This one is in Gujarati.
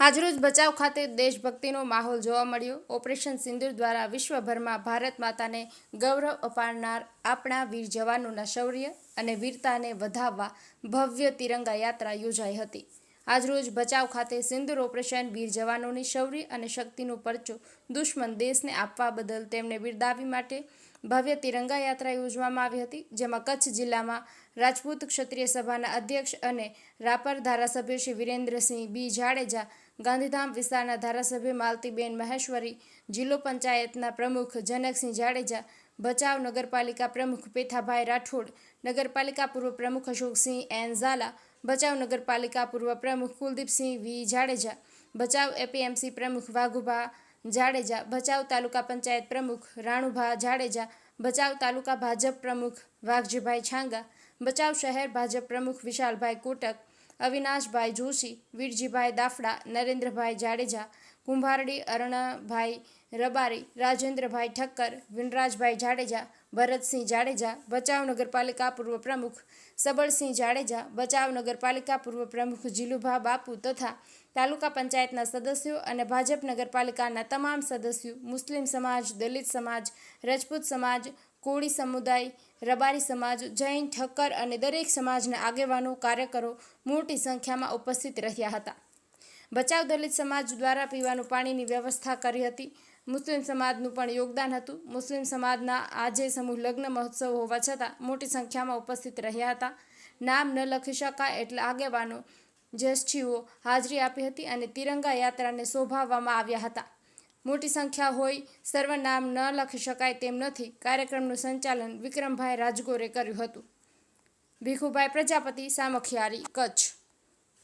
આજરોજ બચાવ ખાતે દેશભક્તિનો માહોલ જોવા મળ્યો. ઓપરેશન સિંદુર દ્વારા વિશ્વભરમાં ભારત માતાને ગૌરવ અપાડનાર આપણા વીર જવાનોના શૌર્ય અને વીરતાને વધાવવા ભવ્ય તિરંગા યાત્રા યોજાઈ હતી. આજરોજ બચાવ ખાતે સિંદૂર ઓપરેશન વીર જવાનોની શૌર્ય અને શક્તિનો પરચો દુશ્મન દેશને આપવા બદલ તેમને બિરદાવી માટે ભવ્ય તિરંગા યાત્રા યોજવામાં આવી હતી, જેમાં કચ્છ જિલ્લામાં રાજપૂત ક્ષત્રિય સભાના અધ્યક્ષ અને રાપર ધારાસભ્ય શ્રી વિરેન્દ્રસિંહ બી જાડેજા, ગાંધીધામ વિસ્તારના ધારાસભ્ય માલતીબેન મહેશ્વરી, જિલ્લો પંચાયતના પ્રમુખ જનકસિંહ જાડેજા, ભચાઉ નગરપાલિકા પ્રમુખ પેથાભાઈ રાઠોડ, નગરપાલિકા પૂર્વ પ્રમુખ અશોકસિંહ એન ઝાલા ભચાઉ નગરપાલિકા પૂર્વ પ્રમુખ કુલદીપસિંહ વી. જાડેજા ભચાઉ એપીએમસી પ્રમુખ વાઘુભા જાડેજા ભચાઉ તાલુકા પંચાયત પ્રમુખ રાણુભા જાડેજા ભચાઉ તાલુકા ભાજપ પ્રમુખ વાઘજીભાઈ છાંગા ભચાઉ શહેર ભાજપ પ્રમુખ વિશાલભાઈ કોટક, અવિનાશભાઈ જોશી, વીરજીભાઈ દાફડા, નરેન્દ્રભાઈ જાડેજા કુંભારડી, અરણભાઈ રબારી, રાજેન્દ્રભાઈ ઠક્કર, વિનરાજભાઈ જાડેજા, ભરતસિંહ જાડેજા, ભચાઉ નગરપાલિકા પૂર્વ પ્રમુખ સબળસિંહ જાડેજા, ભચાઉ નગરપાલિકા પૂર્વ પ્રમુખ જીલુભા બાપુ તથા તાલુકા પંચાયતના સદસ્યો અને ભાજપ નગરપાલિકાના તમામ સદસ્યો, મુસ્લિમ સમાજ, દલિત સમાજ, રજપૂત સમાજ, કોળી સમુદાય, રબારી સમાજ, જૈન ઠક્કર અને દરેક સમાજના આગેવાનો, કાર્યકરો મોટી સંખ્યામાં ઉપસ્થિત રહ્યા હતા. બચાવ દલિત સમાજ દ્વારા પીવાનું પાણીની વ્યવસ્થા કરી હતી. મુસ્લિમ સમાજનું પણ યોગદાન હતું. મુસ્લિમ સમાજના આજે સમૂહ લગ્ન મહોત્સવ હોવા છતાં મોટી સંખ્યામાં ઉપસ્થિત રહ્યા હતા. નામ ન લખી શકાય એટલે આગેવાનો, જ્યેષ્ઠીઓ હાજરી આપી હતી અને તિરંગા યાત્રાને શોભાવવામાં આવ્યા હતા. મોટી સંખ્યા હોય, સર્વનામ ન લખી શકાય તેમ નથી, કાર્યક્રમનું સંચાલન વિક્રમભાઈ રાજગોરે કર્યું હતું. ભીખુભાઈ પ્રજાપતિ સામખિયારી, કચ્છ.